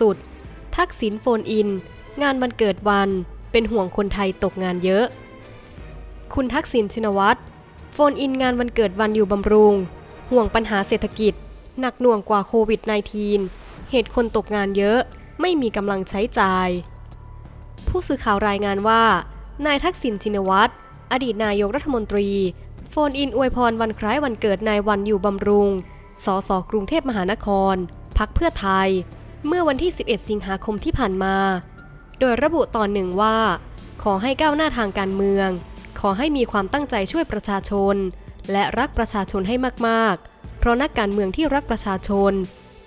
สุด ทักษิณโฟนอิน งานวันเกิดวันเป็นห่วงคนไทยตกงานเยอะ คุณทักษิณชินวัตรโฟนอินงานวันเกิดวันอยู่บำรุง ห่วงปัญหาเศรษฐกิจ หนักหน่วงกว่าโควิด -19 เหตุคนตกงานเยอะ ไม่มีกำลังใช้จ่าย ผู้สื่อข่าวรายงานว่า นายทักษิณชินวัตรอดีตนายกรัฐมนตรี โฟนอินอวยพรวันคล้ายวันเกิดนายวันอยู่บำรุง สสกรุงเทพมหานคร พักเพื่อไทย เมื่อวันที่ 11 สิงหาคมที่ผ่านมา โดยระบุตอนหนึ่งว่า ขอให้ก้าวหน้าทางการเมือง ขอให้มีความตั้งใจช่วยประชาชน และรักประชาชนให้มากๆ เพราะนักการเมืองที่รักประชาชน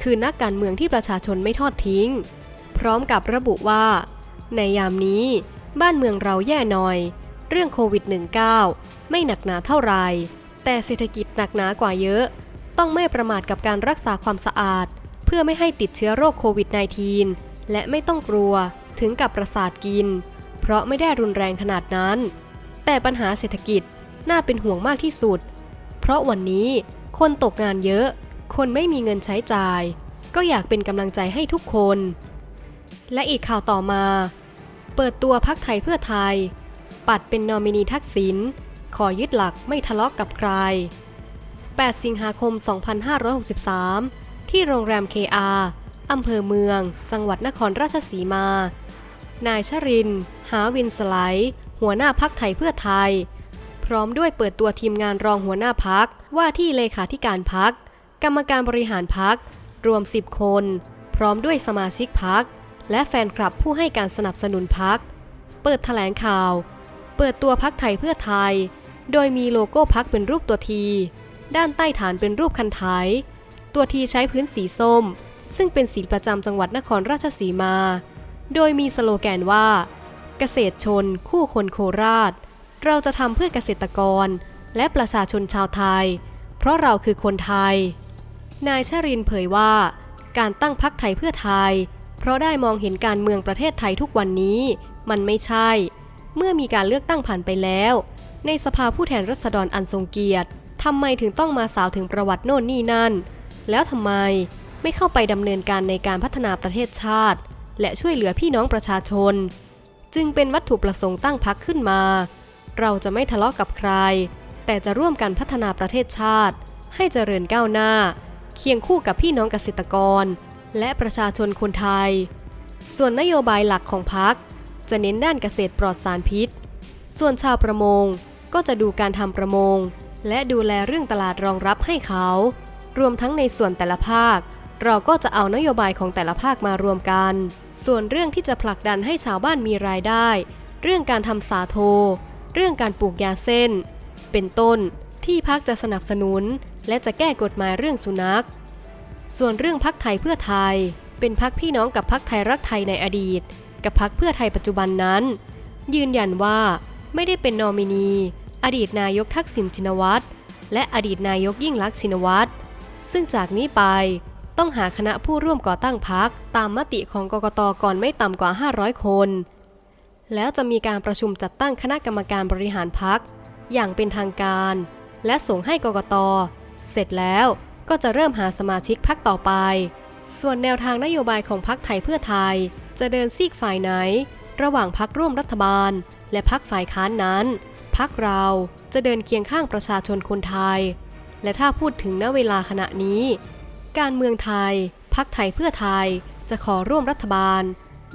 คือนักการเมืองที่ประชาชนไม่ทอดทิ้ง พร้อมกับระบุว่า ในยามนี้ บ้านเมืองเราแย่หน่อย เรื่องโควิด -19 ไม่หนักหนาเท่าไหร่แต่เศรษฐกิจหนักหนากว่าเยอะ ต้องไม่ประมาทกับการรักษาความสะอาด เพื่อไม่ให้ติดเชื้อโรคโควิด -19 และไม่ต้องกลัวถึงกับประสาทกิน เพราะไม่ได้รุนแรงขนาดนั้น แต่ปัญหาเศรษฐกิจน่าเป็นห่วงมากที่สุด เพราะวันนี้คนตกงานเยอะ คนไม่มีเงินใช้จ่าย ก็อยากเป็นกำลังใจให้ทุกคน และอีกข่าวต่อมา เปิดตัวพักไทยเพื่อไทย ปัดเป็นนอมินีทักษิณขอยึดหลักไม่ทะเลาะกกับใคร 8 สิงหาคม 2563 ที่โรงแรม KR อำเภอเมือง จังหวัดนครราชสีมา นายชริน หาวินสไลด์หัวหน้าพักไทยเพื่อไทย พร้อมด้วยเปิดตัวทีมงานรองหัวหน้าพักว่าที่เลขาธิการพัก กรรมการบริหารพัก รวม 10 คน พร้อมด้วยสมาชิกพัก และแฟนคลับผู้ให้การสนับสนุนพัก เปิดแถลงข่าว เปิดตัวพักไทยเพื่อไทย โดยมีโลโก้พักเป็นรูปตัวที ด้านใต้ฐานเป็นรูปคันไถ ตัวทีใช้พื้นสีส้ม ซึ่งเป็นสีประจำจังหวัดนครราชสีมา โดยมีสโลแกนว่า เกษตรชน คู่คนโคราช เราจะทำเพื่อเกษตรกร และประชาชนชาวไทย เพราะเราคือคนไทย นายชรินเผยว่า การตั้งพักไทยเพื่อไทย เพราะได้มองเห็นการเมืองประเทศไทยทุกวันนี้ มันไม่ใช่ เมื่อมีการเลือกตั้งผ่านไปแล้ว ในสภาผู้แทนรัษฎรอันทรงเกียรติทำไมถึงต้องมาสาวถึงประวัติโน่นนี่นั่น แล้วทำไมไม่เข้าไปดำเนินการในการพัฒนาประเทศชาติ และช่วยเหลือพี่น้องประชาชน จึงเป็นวัตถุประสงค์ตั้งพักขึ้นมา เราจะไม่ทะเลาะกับใคร แต่จะร่วมกันพัฒนาประเทศชาติ ให้เจริญก้าวหน้า เคียงคู่กับพี่น้องเกษตรกร และประชาชนคนไทย ส่วนนโยบายหลักของพักจะเน้นด้านเกษตรปลอดสารพิษ ส่วนชาวประมงก็จะดูการทำประมง และดูแลเรื่องตลาดรองรับให้เขา รวมทั้งในส่วนแต่ละภาค เราก็จะเอานโยบายของแต่ละภาคมารวมกัน ส่วนเรื่องที่จะผลักดันให้ชาวบ้านมีรายได้ เรื่องการทำสาโท เรื่องการปลูกยาเส้น เป็นต้นที่พักจะสนับสนุน และจะแก้กฎหมายเรื่องสุนัข ส่วนเรื่องพักไทยเพื่อไทย เป็นพักพี่น้องกับพักไทยรักไทยในอดีต กับพักเพื่อไทยปัจจุบันนั้น ยืนยันว่าไม่ได้เป็นนอมินี อดีตนายกทักษิณชินวัตรและอดีตนายกยิ่งลักษณ์ชินวัตร ซึ่งจากนี้ไปต้องหาคณะผู้ร่วมก่อตั้งพักตามมติของกกตก่อนไม่ต่ำกว่า 500 คน แล้วจะมีการประชุมจัดตั้งคณะกรรมการบริหารพักอย่างเป็นทางการ และส่งให้กกต เสร็จแล้วก็จะเริ่มหาสมาชิกพักต่อไป ส่วนแนวทางนโยบายของพักไทยเพื่อไทย จะเดินซีกฝ่ายไหน ระหว่างพักร่วมรัฐบาล และพักฝ่ายค้านนั้น พักเราจะเดินเคียงข้างประชาชนคนไทย และถ้าพูดถึงณเวลาขณะนี้ การเมืองไทยพักไทยเพื่อไทยจะขอร่วมรัฐบาล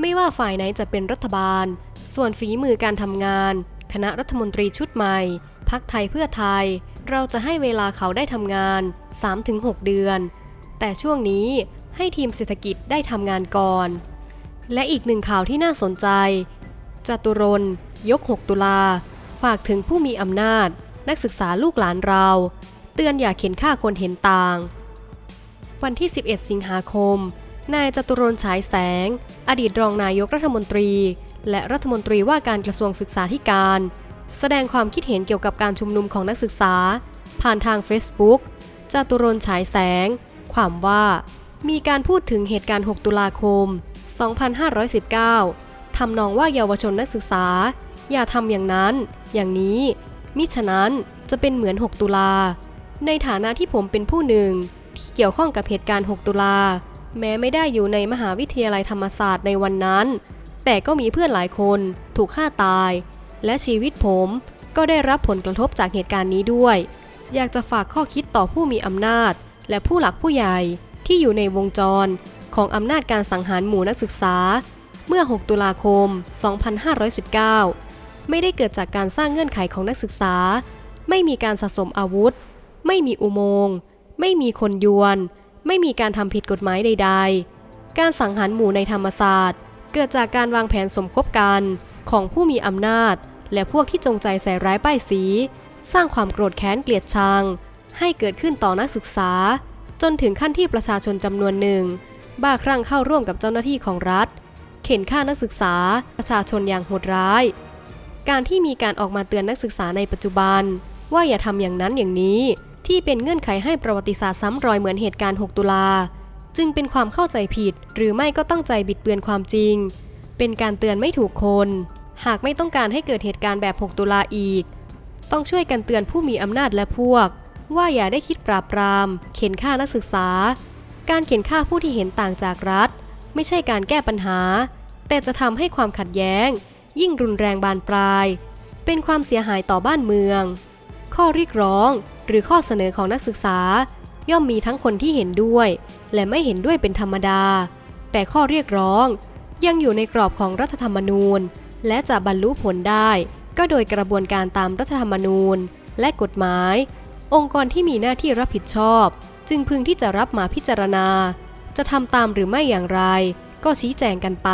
ไม่ว่าฝ่ายไหนจะเป็นรัฐบาล ส่วนฝีมือการทำงาน คณะรัฐมนตรีชุดใหม่ พักไทยเพื่อไทย เราจะให้เวลาเขาได้ทำงาน 3-6 เดือน แต่ช่วงนี้ให้ทีมเศรษฐกิจได้ทำงานก่อน และอีกหนึ่งข่าวที่น่าสนใจจตุรนยก 6 ตุลา ฝากถึงผู้มีอำนาจ นักศึกษาลูกหลานเรา เตือนอย่าเข็นฆ่าคนเห็นต่าง วันที่ 11 สิงหาคม นายจตุรนฉายแสง อดีตรองนายกรัฐมนตรี และรัฐมนตรีว่าการกระทรวงศึกษาธิการ แสดงความคิดเห็นเกี่ยวกับการชุมนุมของนักศึกษา ผ่านทาง Facebook จตุรนฉายแสง ความว่ามีการพูดถึงเหตุการณ์ 6 ตุลาคม 2519 ทำนองว่าเยาวชนนักศึกษา อย่าทำอย่างนั้น อย่างนี้ มิฉะนั้นจะเป็นเหมือน 6 ตุลา ในฐานะที่ผมเป็นผู้หนึ่งที่เกี่ยวข้องกับเหตุการณ์ 6 ตุลา แม้ไม่ได้อยู่ในมหาวิทยาลัยธรรมศาสตร์ในวันนั้น แต่ก็มีเพื่อนหลายคนถูกฆ่าตาย และชีวิตผมก็ได้รับผลกระทบจากเหตุการณ์นี้ด้วย อยากจะฝากข้อคิดต่อผู้มีอำนาจ และผู้หลักผู้ใหญ่ที่อยู่ในวงจรของอำนาจการสังหารหมู่นักศึกษา เมื่อ 6 ตุลาคม 2519 ไม่ได้เกิดจากการสร้างเงื่อนไขของนักศึกษา ไม่มีการสะสมอาวุธ ไม่มีอุโมงค์ไม่มีคนยวน ไม่มีการทำผิดกฎหมายใด ๆ การสังหารหมู่ในธรรมศาสตร์ เกิดจากการวางแผนสมคบกันของผู้มีอำนาจ และพวกที่จงใจใส่ร้ายป้ายสี สร้างความโกรธแค้นเกลียดชัง ให้เกิดขึ้นต่อนักศึกษา จนถึงขั้นที่ประชาชนจำนวนหนึ่ง บ้าคลั่งเข้าร่วมกับเจ้าหน้าที่ของรัฐ เข็นฆ่านักศึกษา ประชาชนอย่างโหดร้าย การที่มีการออกมาเตือนนักศึกษาในปัจจุบัน ว่าอย่าทำอย่างนั้นอย่างนี้ ที่เป็นเงื่อนไขให้ประวัติศาสตร์ซ้ำรอยเหมือนเหตุการณ์ 6 ตุลา จึงเป็นความเข้าใจผิด หรือไม่ก็ตั้งใจบิดเบือนความจริง เป็นการเตือนไม่ถูกคน หากไม่ต้องการให้เกิดเหตุการณ์แบบ 6 ตุลาอีก ต้องช่วยกันเตือนผู้มีอำนาจและพวก ว่าอย่าได้คิดปราบปราม เข็นฆ่านักศึกษา การเข็นฆ่าผู้ที่เห็นต่างจากรัฐ ไม่ใช่การแก้ปัญหา แต่จะทำให้ความขัดแย้ง ยิ่งรุนแรงบานปลาย เป็นความเสียหายต่อบ้านเมือง ข้อเรียกร้อง หรือข้อเสนอของนักศึกษา ย่อมมีทั้งคนที่เห็นด้วย และไม่เห็นด้วยเป็นธรรมดา แต่ข้อเรียกร้อง ยังอยู่ในกรอบของรัฐธรรมนูญ และจะบรรลุผลได้ ก็โดยกระบวนการตามรัฐธรรมนูญ และกฎหมาย องค์กรที่มีหน้าที่รับผิดชอบ จึงพึงที่จะรับมาพิจารณา จะทำตามหรือไม่อย่างไร ก็ชี้แจงกันไป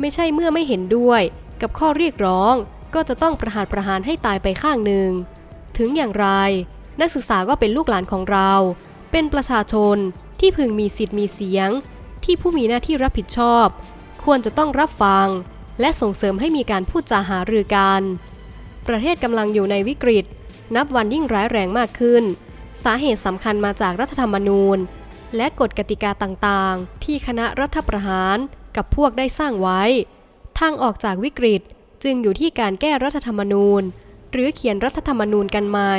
ไม่ใช่เมื่อไม่เห็นด้วย กับข้อเรียกร้องก็จะต้องประหารประหารให้ตายไปข้างหนึ่ง ถึงอย่างไร นักศึกษาก็เป็นลูกหลานของเรา เป็นประชาชนที่พึงมีสิทธิ์มีเสียง ที่ผู้มีหน้าที่รับผิดชอบ ควรจะต้องรับฟัง และส่งเสริมให้มีการพูดจาหารือกัน ประเทศกำลังอยู่ในวิกฤต นับวันยิ่งร้ายแรงมากขึ้น สาเหตุสำคัญมาจากรัฐธรรมนูญ และกฎกติกาต่างๆ ที่คณะรัฐประหารกับพวกได้สร้างไว้ ทางออกจากวิกฤตจึงอยู่ที่การแก้รัฐธรรมนูญ หรือเขียนรัฐธรรมนูญกันใหม่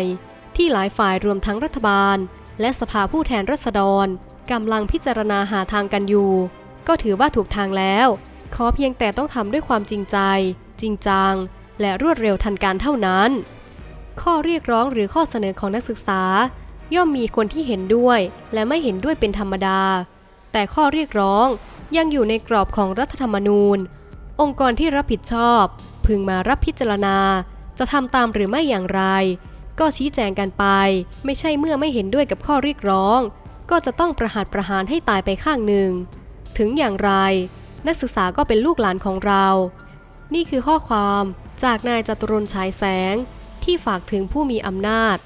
ที่หลายฝ่ายรวมทั้งรัฐบาล และสภาผู้แทนราษฎรกำลังพิจารณาหาทางกันอยู่ ก็ถือว่าถูกทางแล้ว ขอเพียงแต่ต้องทำด้วยความจริงใจ จริงจัง และรวดเร็วทันการเท่านั้น ข้อเรียกร้องหรือข้อเสนอของนักศึกษา ย่อมมีคนที่เห็นด้วย และไม่เห็นด้วยเป็นธรรมดา แต่ข้อเรียกร้องยังอยู่ในกรอบของรัฐธรรมนูญ องค์กรที่รับผิดชอบ พึงมารับพิจารณา จะทำตามหรือไม่อย่างไร ก็ชี้แจงกันไป ไม่ใช่เมื่อไม่เห็นด้วยกับข้อเรียกร้อง ก็จะต้องประหารประหารให้ตายไปข้างหนึ่ง ถึงอย่างไร นักศึกษาก็เป็นลูกหลานของเรา นี่คือข้อความจากนายจตุรนฉายแสง ที่ฝากถึงผู้มีอำนาจ